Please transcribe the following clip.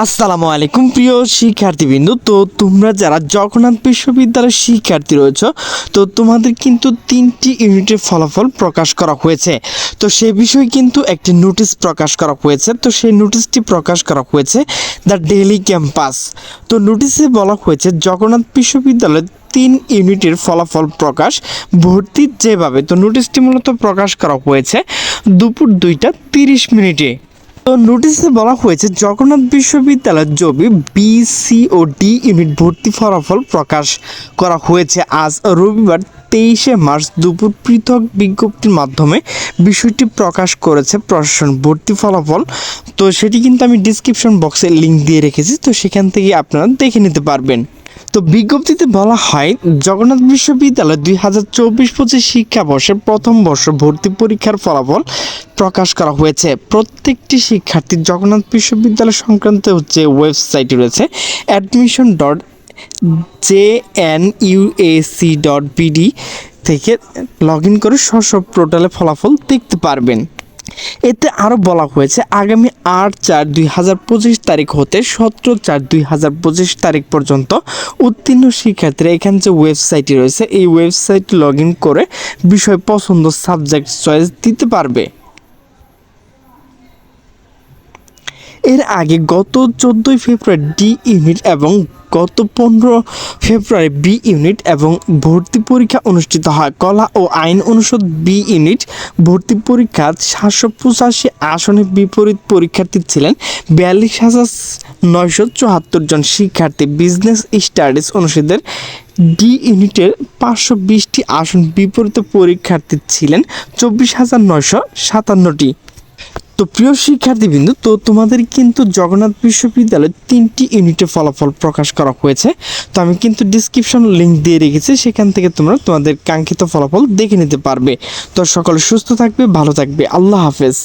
আসসালামু আলাইকুম প্রিয় শিক্ষার্থীবৃন্দু। তো তোমরা যারা জগন্নাথ বিশ্ববিদ্যালয়ের শিক্ষার্থী রয়েছে, তো তোমাদের কিন্তু তিনটি ইউনিটের ফলাফল প্রকাশ করা হয়েছে। তো সে বিষয়ে কিন্তু একটি নোটিশ প্রকাশ করা হয়েছে। তো সেই নোটিশটি প্রকাশ করা হয়েছে দ্য ডেইলি ক্যাম্পাস। তো নোটিশে বলা হয়েছে, জগন্নাথ বিশ্ববিদ্যালয়ের তিন ইউনিটের ফলাফল প্রকাশ ভর্তির যেভাবে। তো নোটিশটি মূলত প্রকাশ করা হয়েছে দুপুর দুইটা তিরিশ মিনিটে। তো নোটিশে বলা হয়েছে, জগন্নাথ বিশ্ববিদ্যালয়ের জবি বি সি ও ডি ইউনিট ভর্তি ফলাফল প্রকাশ করা হয়েছে। আজ রবিবার তেইশে মার্চ দুপুর পৃথক বিজ্ঞপ্তির মাধ্যমে বিষয়টি প্রকাশ করেছে প্রশাসন ভর্তি ফলাফল। তো সেটি কিন্তু আমি ডিসক্রিপশন বক্সে লিঙ্ক দিয়ে রেখেছি, তো সেখান থেকে আপনারা দেখে নিতে পারবেন। তো বিজ্ঞপ্তিতে বলা হয়, জগন্নাথ বিশ্ববিদ্যালয় দুই হাজার চব্বিশ পঁচিশ শিক্ষাবর্ষের প্রথম বর্ষ ভর্তি পরীক্ষার ফলাফল প্রকাশ করা হয়েছে। প্রত্যেকটি শিক্ষার্থী জগন্নাথ বিশ্ববিদ্যালয় সংক্রান্ত যে ওয়েবসাইটটি রয়েছে admission dot J N UAC dot BD থেকে লগ ইন করে সব পোর্টালে ফলাফল দেখতে পারবেন। এতে আরও বলা হয়েছে, আগামী আট চার দুই হাজার পঁচিশ তারিখ হতে সতেরো চার দুই হাজার পঁচিশ তারিখ পর্যন্ত উত্তীর্ণ শিক্ষার্থীরা এখানে যে ওয়েবসাইটটি রয়েছে, এই ওয়েবসাইট লগ ইন করে বিষয় পছন্দ সাবজেক্ট চয়েস দিতে পারবে। এর আগে গত চোদ্দোই ফেব্রুয়ারি ডি ইউনিট এবং গত পনেরো ফেব্রুয়ারি বি ইউনিট এবং ভর্তি পরীক্ষা অনুষ্ঠিত হয়। কলা ও আইন অনুষদ বি ইউনিট ভর্তি পরীক্ষা সাতশো পঁচাশি আসনে বিপরীত পরীক্ষার্থী ছিলেন বিয়াল্লিশ হাজার নয়শো চুয়াত্তর জন শিক্ষার্থী। বিজনেস স্টাডিজ অনুষদের ডি ইউনিটের পাঁচশো বিশটি আসন বিপরীত পরীক্ষার্থী ছিলেন চব্বিশ হাজার নয়শো সাতান্নটি। তো প্রিয় শিক্ষার্থীবৃন্দু, তো তোমাদের কিন্তু জগন্নাথ বিশ্ববিদ্যালয়ের তিনটি ইউনিটের ফলাফল প্রকাশ করা হয়েছে। তো আমি কিন্তু ডিসক্রিপশন লিঙ্ক দিয়ে রেখেছি, সেখান থেকে তোমরা তোমাদের কাঙ্ক্ষিত ফলাফল দেখে নিতে পারবে। তো সকলে সুস্থ থাকবে, ভালো থাকবে। আল্লাহ হাফেজ।